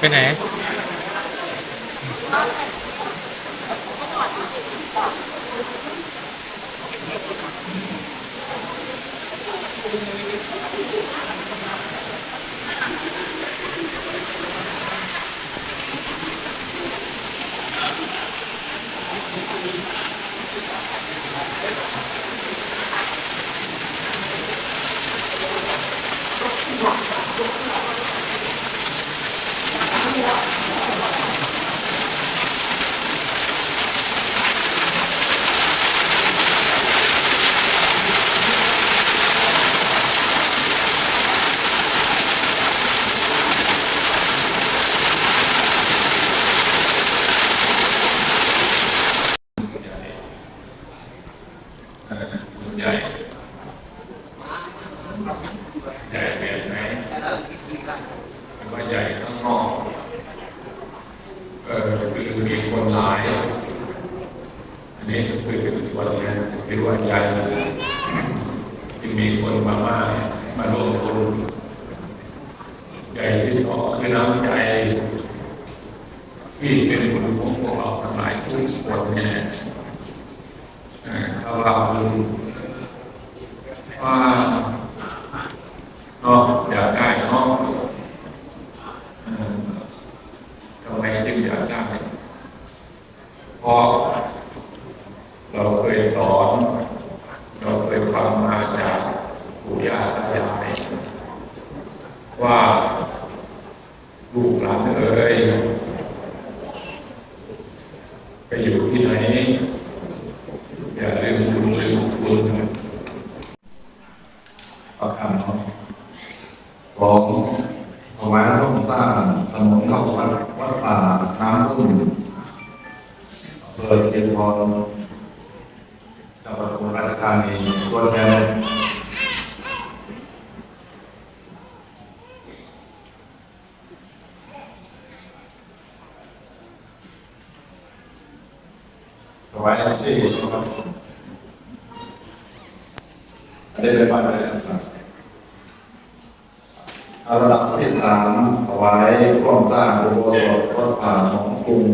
ไป ไหนใหญ่ใหญ่เปลี่ยนไหมว่าใหญ่ข้างนอกเออคือมีคนหลายอันนี้ก็คือเป็นส่วนหนึงที่ว่าใหญ่ที่มีคนมามากมาลงทุนใหญ่ที่สองคือน้ำใจที่เป็นบุญของพวกเราทั้งหลายทุกคนเนี่ย เอ่อถ้าเราว่าเนาะอยากได้เนาะเอ่อทำไมจึงอยากได้ เพราะเราเคยสอน เราเคยฟังมาจากปู่ย่าตายายว่าลูกหลานเอ๋ยไปอยู่ที่ไหน อย่าลืมบุญลืมคุณ ประการ สองถวายร่มสร้างถนนเข้าวัดวัดป่าน้ำทุ่มอำเภอเทียนทองจังหวัดอุบลราชธานีตัวแทนถวายชื่อครับอันนี้เป็นบ้านอะไรครับเอา ระดับที่สามถวายร่วมสร้างอุโบสถวัดป่าหนองกรุง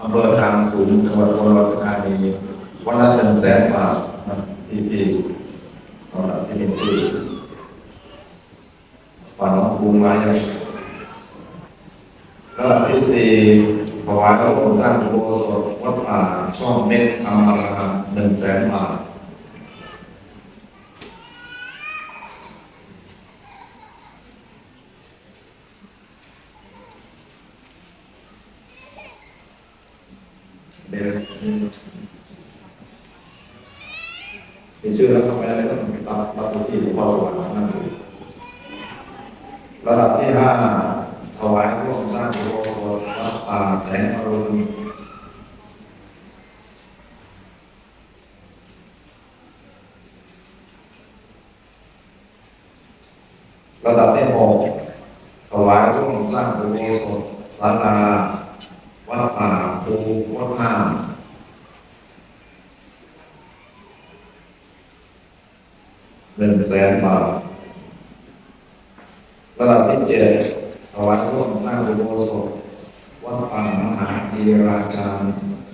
อำเภอทางสูงจังหวัดอุบลราชธานีวันละหนึ่งแสนบาทนะพี่พี่ๆเอาละที่มีชื่อป่าหนองกรุงมาอย่างระดับที่สี่ถวายร่วมสร้างอุโบสถวัดป่าช่องเม็ดอามาราหนึ่งแสนบาท เดี๋ยวเป็นชื่อแล้วทำไมไม่ต้องรับรับที่หลวงพ่อสวรรค์นั่นคือระดับที่ห้าถวายร่วมสร้างโบสถ์วัดป่าแสงอรุณระดับที่หกถวายร่วมสร้างโบสถ์ศาลาวัดป่าภูวัดน้ำ หนึ่งแสนบาทระดับที่เจ็ดถวายร่วมสร้างอุโบสถวัดป่ามหาธีราชา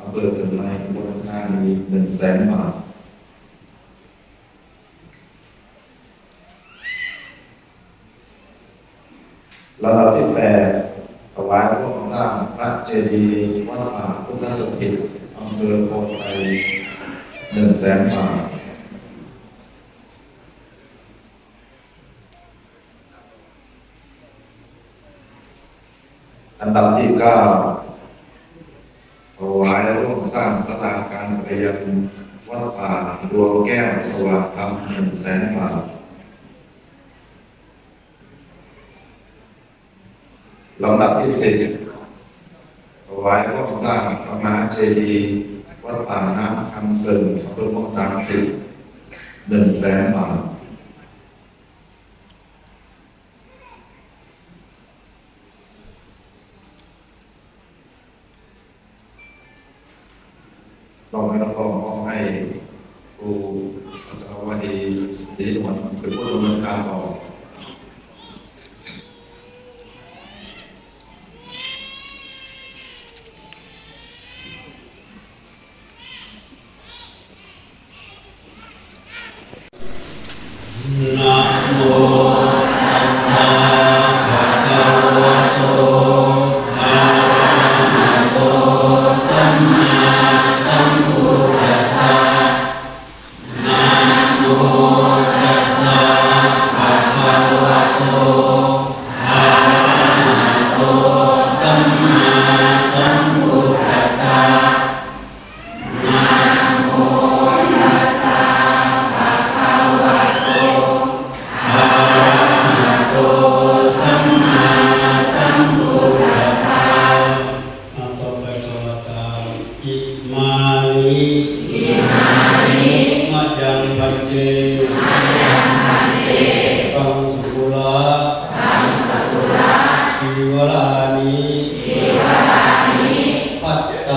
อำเภอถึงในอุบลราชธานีหนึ่งแสนบาทระดับที่แปดถวายร่วมสร้างพระเจดีย์วัดป่าพุทธสถิตอำเภอโพไซหนึ่งแสนบาท อันดับที่เก้าถวายร่วมสร้างสถานการเรียนวัดป่าดวงแก้วสว่างธรรมหนึ่งแสนบาทลำดับที่สิบถวายร่วมสร้างพระมหาเจดีย์วัดป่าน้ำคำเกินอำเภอพงสามสิบหนึ่งแสนบาท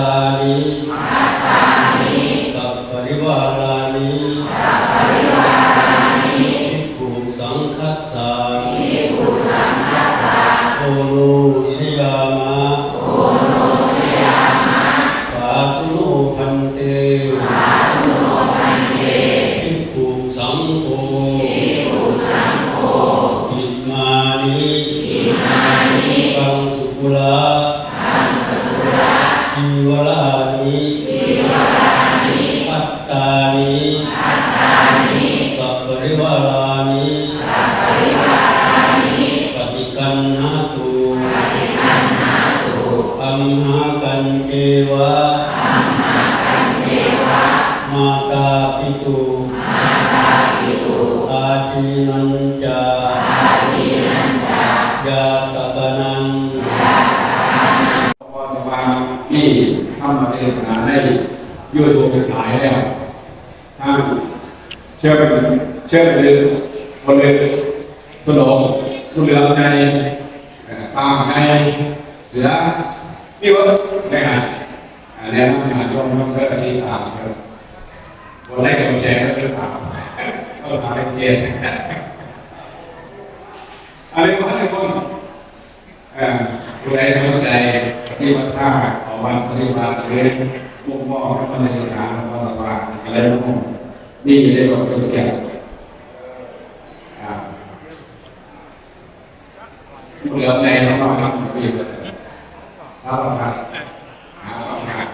านิ เจวะมาตาปิตุอาทินันจายาตปนังพอสว่างที่ทำมาเทศนาได้ยืดตัวเป็นหลายแล้วท่างเชื่อเป็นเชื่อเป็นคนเลยตุลงตุเรือในตามในเสือ พี่ว่าในหาอ่าแนวทางหาโยมต้องเกิดที่ตามครับวันแรกเราแชร์ก็คือตามก็ตามเป็นเจนอะไรก็ให้คนอ่าผู้ใดสนใจที่วัดท่าของวันปฏิบัติหรือลูกพ่อพระในสถานพระสว่างอะไรพวกนี้นี่จะได้บอกเป็นเกียรติอ่ผู้เหลือในของเราทำประส ริมรับประทานหาประทาน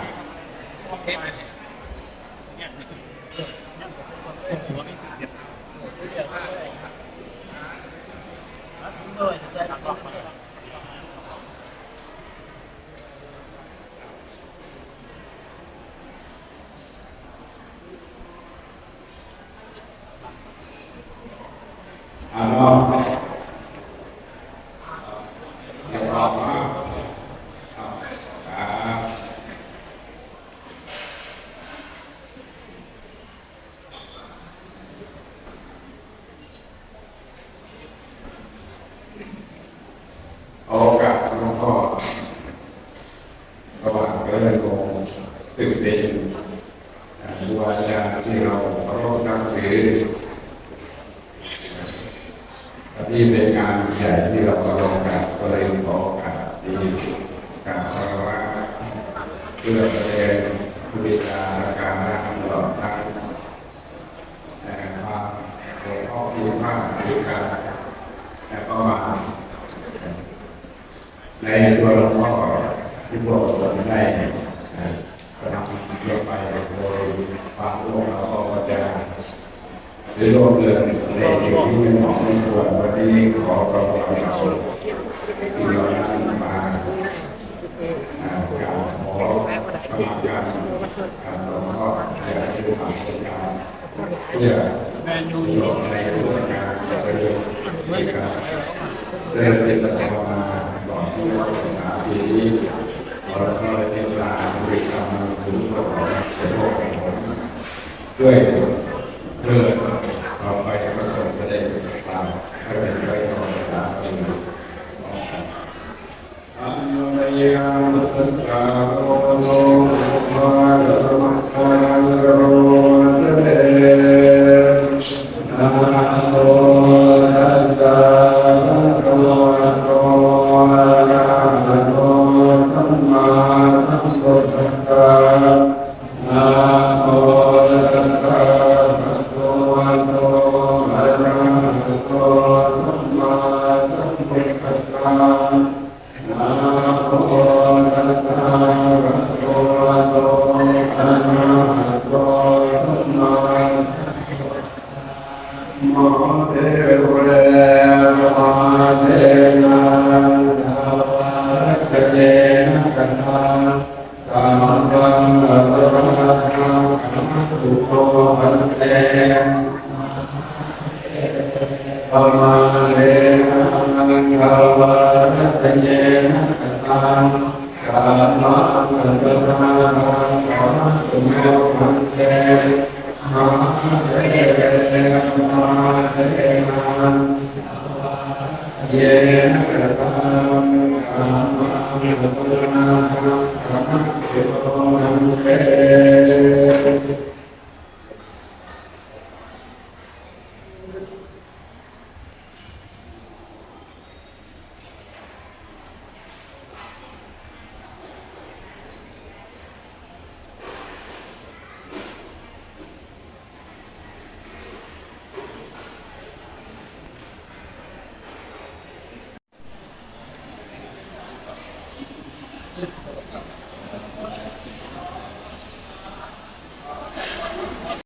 อ่าเนาะเดี๋ยวรอมาครับครับโอกาสหลวงพ่อระหว่างก็เลยลงตึกเซนอ่าดูว่าญาติที่เราเคารพนับถือ นี่เป็นงานใหญ่ที่เรากำลังการก็เลยขอโอกาสดีการคารวะเพื่อแสดงพุทธิกาการทำหล่อทั้งแต่ความโดยพ่อที่มากหรือการแต่ก็มาในตัวหลวงพ่อที่พวกเราได้กระทำเยอะไปโดยความร่วมเราก็จะ หรือโลกเกินในสิ่งที่ไม่เหมาะไม่ควรวันนี้ขอประกอบเราสิ่งเหล่านั้มาอ่ากาวขอสมาการการสงเคราะห์ในการที่ผ่านการเพื่อโลกในรื่องงานประโยชน์ในการเริ่มเป็นภาวนาก่อนที่เราจะหาปีนี้เราก็เลยเทศนาบริกรรมถึงพระของเจ้าของผมด้วยเพื่อเราไปประสบประเด็นตามให้เป็นไปตามตามเป็นอัน ยามตัสสะโล เ